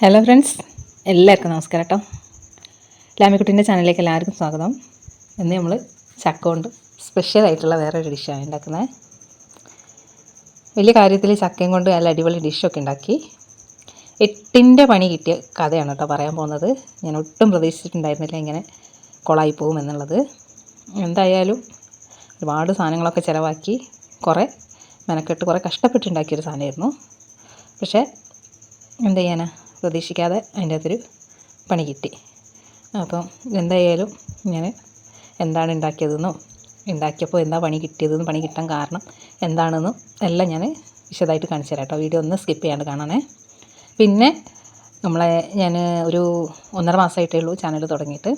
Hello friends എല്ലാവർക്കും നമസ്കാരം കേട്ടോ. ലാമിക്കുട്ടീന്റെ ചാനലിലേക്ക് എല്ലാവർക്കും സ്വാഗതം. ഇന്ന് നമ്മൾ ചക്ക കൊണ്ട് സ്പെഷ്യൽ ആയിട്ടുള്ള വേറൊരു ഡിഷാണ് ഉണ്ടാക്കുന്നത്. വലിയ കാര്യത്തിൽ ചക്കയും കൊണ്ട് നല്ല അടിപൊളി ഡിഷൊക്കെ ഉണ്ടാക്കി. എട്ടിന്റെ പണി കിട്ടിയ കഥയാണ് കേട്ടോ പറയാൻ പോകുന്നത്. ഞാൻ ഒട്ടും പ്രതീക്ഷിച്ചിട്ടുണ്ടായിരുന്നില്ല ഇങ്ങനെ കൊളായി പോകും എന്നുള്ളത്. എന്തായാലും ഒരുപാട് സാധനങ്ങളൊക്കെ ചിലവാക്കി കുറേ മെനക്കെട്ട് കുറേ കഷ്ടപ്പെട്ടുണ്ടാക്കിയൊരു സാധനമായിരുന്നു. പക്ഷേ എന്ത് ചെയ്യാനാ? പ്രതീക്ഷിക്കാതെ അതിന്റെ അകത്തൊരു പണി കിട്ടി. അപ്പം എന്തായാലും ഞാൻ എന്താണ് ഉണ്ടാക്കിയതെന്നോ ഉണ്ടാക്കിയപ്പോൾ എന്താ പണി കിട്ടിയതെന്ന് പണി കിട്ടാൻ കാരണം എന്താണെന്നും എല്ലാം ഞാൻ വിശദമായിട്ട് കാണിച്ചു തരാം കേട്ടോ. വീഡിയോ ഒന്ന് സ്കിപ്പ് ചെയ്യാണ്ട് കാണണേ. പിന്നെ നമ്മളെ ഞാൻ ഒരു ഒന്നര മാസമായിട്ടേ ഉള്ളൂ ചാനൽ തുടങ്ങിയിട്ട്.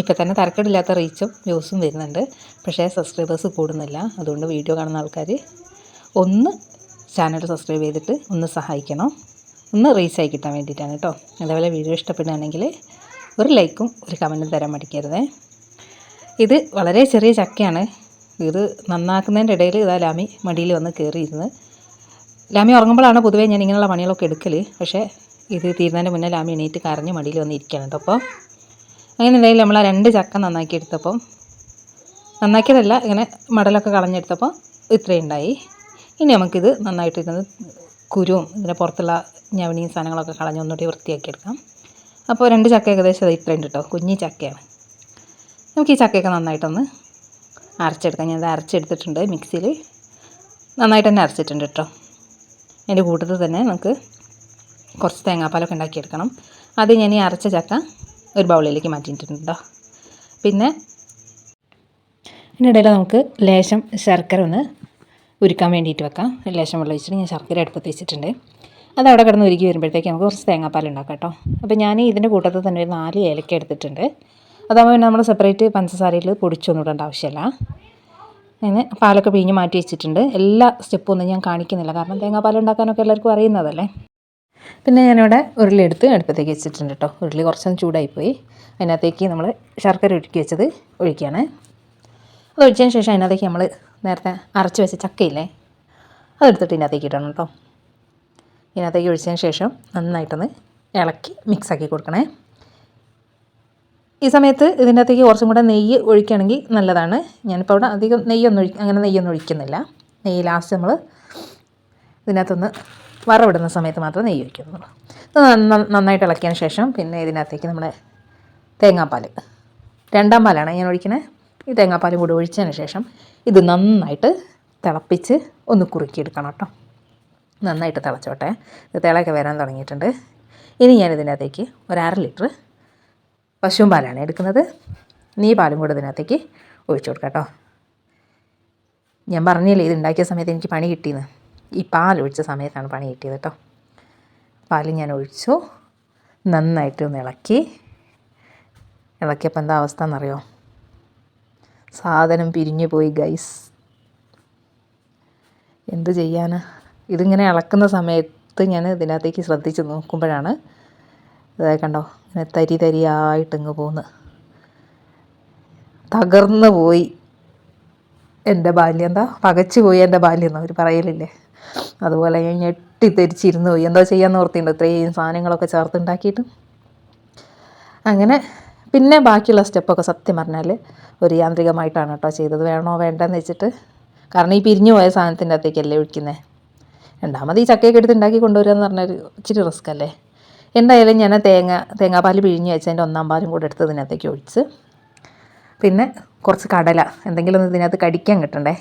ഇപ്പം തന്നെ തരക്കേടില്ലാത്ത റീച്ചും വ്യൂസും വരുന്നുണ്ട്. പക്ഷേ സബ്സ്ക്രൈബേഴ്സ് കൂടുന്നില്ല. അതുകൊണ്ട് വീഡിയോ കാണുന്ന ആൾക്കാർ ഒന്ന് ചാനൽ സബ്സ്ക്രൈബ് ചെയ്തിട്ട് ഒന്ന് സഹായിക്കണം. ഒന്ന് റീച്ച് ആയി കിട്ടാൻ വേണ്ടിയിട്ടാണ് കേട്ടോ. അതേപോലെ വീഡിയോ ഇഷ്ടപ്പെടുകയാണെങ്കിൽ ഒരു ലൈക്കും ഒരു കമന്റും തരാൻ മടിക്കരുതേ. ഇത് വളരെ ചെറിയ ചക്കയാണ്. ഇത് നന്നാക്കുന്നതിന്റെ ഇടയിൽ ഇതാ ലാമി മടിയിൽ വന്ന് കയറിയിരുന്ന്. ലാമി ഉറങ്ങുമ്പോഴാണ് പൊതുവേ ഞാൻ ഇങ്ങനെയുള്ള പണികളൊക്കെ എടുക്കൽ പക്ഷേ ഇത് തീരുന്നതിന്റെ മുന്നേ ലാമി എണീറ്റ് കരഞ്ഞ് മടിയിൽ വന്ന് ഇരിക്കുകയാണ് അപ്പോൾ അങ്ങനെ എന്തായാലും നമ്മൾ ആ രണ്ട് ചക്ക നന്നാക്കി എടുത്തപ്പം നന്നാക്കിയതല്ല ഇങ്ങനെ മടലൊക്കെ കളഞ്ഞെടുത്തപ്പോൾ ഇത്രയും ഉണ്ടായി. ഇനി നമുക്കിത് നന്നായിട്ടിരുന്ന് കുരുവും ഇതിന്റെ പുറത്തുള്ള ഞവണിയും സാധനങ്ങളൊക്കെ കളഞ്ഞ് ഒന്നുകൂടി വൃത്തിയാക്കി എടുക്കാം. അപ്പോൾ രണ്ട് ചക്ക ഏകദേശം ഇത്രയുണ്ട് കേട്ടോ. കുഞ്ഞി ചക്കയാണ്. നമുക്ക് ഈ ചക്കയൊക്കെ നന്നായിട്ടൊന്ന് അരച്ചെടുക്കാം. ഞാനത് അരച്ചെടുത്തിട്ടുണ്ട് മിക്സിയിൽ. നന്നായിട്ട് തന്നെ അരച്ചിട്ടുണ്ട് കേട്ടോ. അതിന്റെ കൂട്ടത്തിൽ തന്നെ നമുക്ക് കുറച്ച് തേങ്ങാപ്പാലൊക്കെ ഉണ്ടാക്കിയെടുക്കണം. അത് ഞാൻ ഈ അരച്ച ചക്ക ഒരു ബൗളിലേക്ക് മാറ്റിയിട്ടുണ്ട് പിന്നെ ഇതിനിടയിൽ നമുക്ക് ലേശം ശർക്കര ഒന്ന് ഉരുക്കാൻ വേണ്ടിയിട്ട് വെക്കാം. ലേശം വെള്ളം ഒഴിച്ചിട്ട് ഞാൻ ശർക്കര അടുപ്പത്ത് വെച്ചിട്ടുണ്ട് അത് അവിടെ കിടന്ന് ഉരുക്കി വരുമ്പോഴത്തേക്ക് നമുക്ക് കുറച്ച് തേങ്ങാപ്പാൽ ഉണ്ടാക്കാം കേട്ടോ. അപ്പോൾ ഞാൻ ഇതിന്റെ കൂട്ടത്തിൽ തന്നെ ഒരു നാല് ഏലക്ക എടുത്തിട്ടുണ്ട്. അതാകുമ്പോൾ നമ്മൾ സെപ്പറേറ്റ് പഞ്ചസാരയിൽ പൊടിച്ചൊന്നും ഇടേണ്ട ആവശ്യമില്ല. അങ്ങനെ പാലൊക്കെ പിഴിഞ്ഞ് മാറ്റി വെച്ചിട്ടുണ്ട്. എല്ലാ സ്റ്റെപ്പും ഒന്നും ഞാൻ കാണിക്കുന്നില്ല. കാരണം തേങ്ങാപ്പാൽ ഉണ്ടാക്കാനൊക്കെ എല്ലാവർക്കും അറിയുന്നതല്ലേ? പിന്നെ ഞാനിവിടെ ഉരുളി എടുത്ത് അടുപ്പത്തേക്ക് വെച്ചിട്ടുണ്ട് കേട്ടോ. ഉരുളി കുറച്ചൊന്ന് ചൂടായിപ്പോയി. അതിനകത്തേക്ക് നമ്മൾ ശർക്കര ഉരുക്കി വെച്ചത് ഒഴിക്കുകയാണ്. അത് ഒഴിച്ചതിന് ശേഷം അതിനകത്തേക്ക് നമ്മൾ നേരത്തെ അരച്ച് വെച്ച ചക്കയില്ലേ അതെടുത്തിട്ട് ഇതിനകത്തേക്ക് ഇടണം കേട്ടോ. ഇതിനകത്തേക്ക് ഒഴിച്ചതിന് ശേഷം നന്നായിട്ടൊന്ന് ഇളക്കി മിക്സാക്കി കൊടുക്കണേ. ഈ സമയത്ത് ഇതിന്റെ അകത്തേക്ക് കുറച്ചും കൂടെ നെയ്യ് ഒഴിക്കുകയാണെങ്കിൽ നല്ലതാണ്. ഞാനിപ്പോൾ അവിടെ അധികം നെയ്യൊന്നും ഒഴി അങ്ങനെ നെയ്യൊന്നും ഒഴിക്കുന്നില്ല. നെയ്യ് ലാസ്റ്റ് നമ്മൾ ഇതിനകത്തൊന്ന് വറവിടുന്ന സമയത്ത് മാത്രമേ നെയ്യ് ഒഴിക്കുന്നുള്ളൂ. നന്നായിട്ട് ഇളക്കിയതിന് ശേഷം പിന്നെ ഇതിനകത്തേക്ക് നമ്മുടെ തേങ്ങാപ്പാൽ രണ്ടാം പാലാണ് ഞാൻ ഒഴിക്കണേ. ഈ തേങ്ങാപ്പാലും കൂടി ഒഴിച്ചതിന് ശേഷം ഇത് നന്നായിട്ട് തിളപ്പിച്ച് ഒന്ന് കുറുക്കിയെടുക്കണം കേട്ടോ. നന്നായിട്ട് തിളച്ചോട്ടെ. ഇത് തിളയൊക്കെ വരാൻ തുടങ്ങിയിട്ടുണ്ട്. ഇനി ഞാൻ ഇതിനകത്തേക്ക് ഒരു അര ലിറ്റർ പശുവും പാലാണ് എടുക്കുന്നത്. നീ പാലും കൂടെ ഇതിനകത്തേക്ക് ഒഴിച്ചു കൊടുക്കാം കേട്ടോ. ഞാൻ പറഞ്ഞില്ലേ ഇത് ഉണ്ടാക്കിയ സമയത്ത് എനിക്ക് പണി കിട്ടിയെന്ന്. ഈ പാൽ ഒഴിച്ച സമയത്താണ് പണി കിട്ടിയത് കേട്ടോ. പാൽ ഞാൻ ഒഴിച്ചു. നന്നായിട്ട് ഒന്ന് ഇളക്കി. ഇളക്കിയപ്പോൾ എന്താ അവസ്ഥ എന്നറിയോ? സാധനം പിരിഞ്ഞു പോയി ഗൈസ് എന്ത് ചെയ്യാനാ? ഇതിങ്ങനെ ഇളക്കുന്ന സമയത്ത് ഞാൻ ഇതിനകത്തേക്ക് ശ്രദ്ധിച്ച് നോക്കുമ്പോഴാണ് ഇതായി കണ്ടോ ഇങ്ങനെ തരി തരിയായിട്ട് ഇങ്ങ് പോകുന്നു തകർന്നു പോയി എന്റെ ബാല്യം. എന്താ? പകച്ചു പോയി എന്റെ ബാല്യം എന്ന് അവർ പറയലില്ലേ? അതുപോലെ ഞാൻ ഞെട്ടിത്തെരിച്ചിരുന്നു പോയി. എന്തോ ചെയ്യാമെന്ന് ഓർത്തിട്ടുണ്ട്. ഇത്രയും സാധനങ്ങളൊക്കെ ചേർത്തുണ്ടാക്കിയിട്ട്. അങ്ങനെ പിന്നെ ബാക്കിയുള്ള സ്റ്റെപ്പൊക്കെ സത്യം പറഞ്ഞാൽ ഒരു യാന്ത്രികമായിട്ടാണ് കേട്ടോ ചെയ്തത്. വേണോ വേണ്ടെന്ന് വെച്ചിട്ട്. കാരണം ഈ പിരിഞ്ഞു പോയ സാധനത്തിന്റെ അകത്തേക്കല്ലേ ഒഴിക്കുന്നത് രണ്ടാമത് ഈ ചക്കയൊക്കെ എടുത്ത് ഉണ്ടാക്കി കൊണ്ടുവരിക എന്ന് പറഞ്ഞാൽ ഇച്ചിരി റിസ്ക് അല്ലേ? എന്തായാലും ഞാൻ തേങ്ങ തേങ്ങാപ്പാൽ പിഴിഞ്ഞ് വെച്ചതിന്റെ ഒന്നാം പാലും കൂടെ എടുത്ത് ഇതിനകത്തേക്ക് ഒഴിച്ച് പിന്നെ കുറച്ച് കടല എന്തെങ്കിലും ഒന്ന് ഇതിനകത്ത് കടിക്കാൻ കിട്ടണ്ടേ?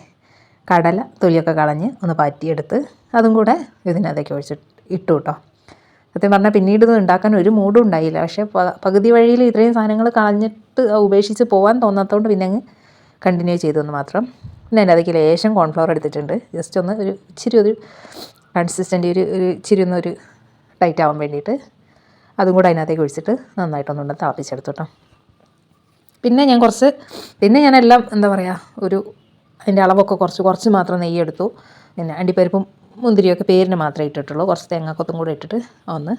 കടല തൊലിയൊക്കെ കളഞ്ഞ് ഒന്ന് പാറ്റിയെടുത്ത് അതും കൂടെ ഇതിനകത്തേക്ക് ഒഴിച്ച് ഇട്ടു കേട്ടോ സത്യം പറഞ്ഞാൽ പിന്നീട് ഇത് ഉണ്ടാക്കാൻ ഒരു മൂഡും ഉണ്ടായില്ല. പക്ഷേ പകുതി വഴിയിൽ ഇത്രയും സാധനങ്ങൾ കളഞ്ഞിട്ട് ഉപേക്ഷിച്ച് പോകാൻ തോന്നാത്തതുകൊണ്ട് പിന്നെ അങ്ങ് കണ്ടിന്യൂ ചെയ്തെന്ന് മാത്രം. പിന്നെ അതിന്റെ അതിലേക്ക് ലേശം കോൺഫ്ലവർ എടുത്തിട്ടുണ്ട്. ജസ്റ്റ് ഒന്ന് ഒരു ഇച്ചിരി ഒരു കൺസിസ്റ്റന്റ് ഒരു ഒരു ഇച്ചിരി ഒന്ന് ഒരു ടൈറ്റ് ആവാൻ വേണ്ടിയിട്ട് അതും കൂടെ അതിനകത്തേക്ക് ഒഴിച്ചിട്ട് നന്നായിട്ടൊന്നുകൊണ്ട് തിളപ്പിച്ചെടുത്തു കേട്ടോ പിന്നെ ഞാൻ കുറച്ച് പിന്നെ ഞാൻ എല്ലാം എന്താ പറയുക ഒരു അതിന്റെ അളവൊക്കെ കുറച്ച് കുറച്ച് മാത്രം നെയ്യ് എടുത്തു പിന്നെ അണ്ടിപ്പരിപ്പും മുന്തിരിയൊക്കെ പേരിന് മാത്രമേ ഇട്ടിട്ടുള്ളൂ. കുറച്ച് തേങ്ങാക്കൊത്തും കൂടെ ഇട്ടിട്ട് ഒന്ന്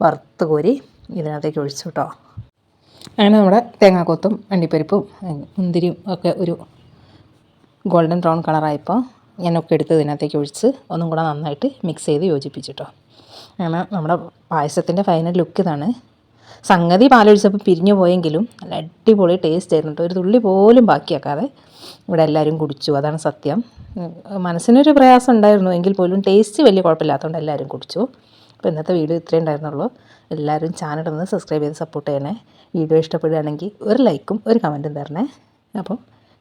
വറുത്ത് കോരി ഇതിനകത്തേക്ക് ഒഴിച്ചു കേട്ടോ അങ്ങനെ നമ്മുടെ തേങ്ങാക്കൊത്തും അണ്ടിപ്പരിപ്പും മുന്തിരിയും ഒക്കെ ഒരു ഗോൾഡൻ ബ്രൗൺ കളറായപ്പോൾ ഞാനൊക്കെ എടുത്ത് ഇതിനകത്തേക്ക് ഒഴിച്ച് ഒന്നും കൂടെ നന്നായിട്ട് മിക്സ് ചെയ്ത് യോജിപ്പിച്ചിട്ടോ. അങ്ങനെ നമ്മുടെ പായസത്തിന്റെ ഫൈനൽ ലുക്ക് ഇതാണ്. സംഗതി പാലൊഴിച്ചപ്പോൾ പിരിഞ്ഞു പോയെങ്കിലും നല്ല അടിപൊളി ടേസ്റ്റ് ആയിരുന്നു കേട്ടോ ഒരു തുള്ളി പോലും ബാക്കിയാക്കാതെ ഇവിടെ എല്ലാവരും കുടിച്ചു. അതാണ് സത്യം. മനസ്സിനൊരു പ്രയാസം ഉണ്ടായിരുന്നു. എങ്കിൽ പോലും ടേസ്റ്റ് വലിയ കുഴപ്പമില്ലാത്തതുകൊണ്ട് എല്ലാവരും കുടിച്ചു. അപ്പോൾ ഇന്നത്തെ വീഡിയോ ഇത്രയേ ഉണ്ടായിരുന്നുള്ളൂ. എല്ലാവരും ചാനൽ ഒന്ന് സബ്സ്ക്രൈബ് ചെയ്ത് സപ്പോർട്ട് ചെയ്യണേ. വീഡിയോ ഇഷ്ടപ്പെടുകയാണെങ്കിൽ ഒരു ലൈക്കും ഒരു കമന്റും തരണേ. അപ്പം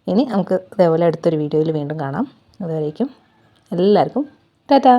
ഇനി നമുക്ക് ഇതേപോലെ അടുത്തൊരു വീഡിയോയിൽ വീണ്ടും കാണാം. അതുവരേക്കും എല്ലാവർക്കും ടാറ്റാ!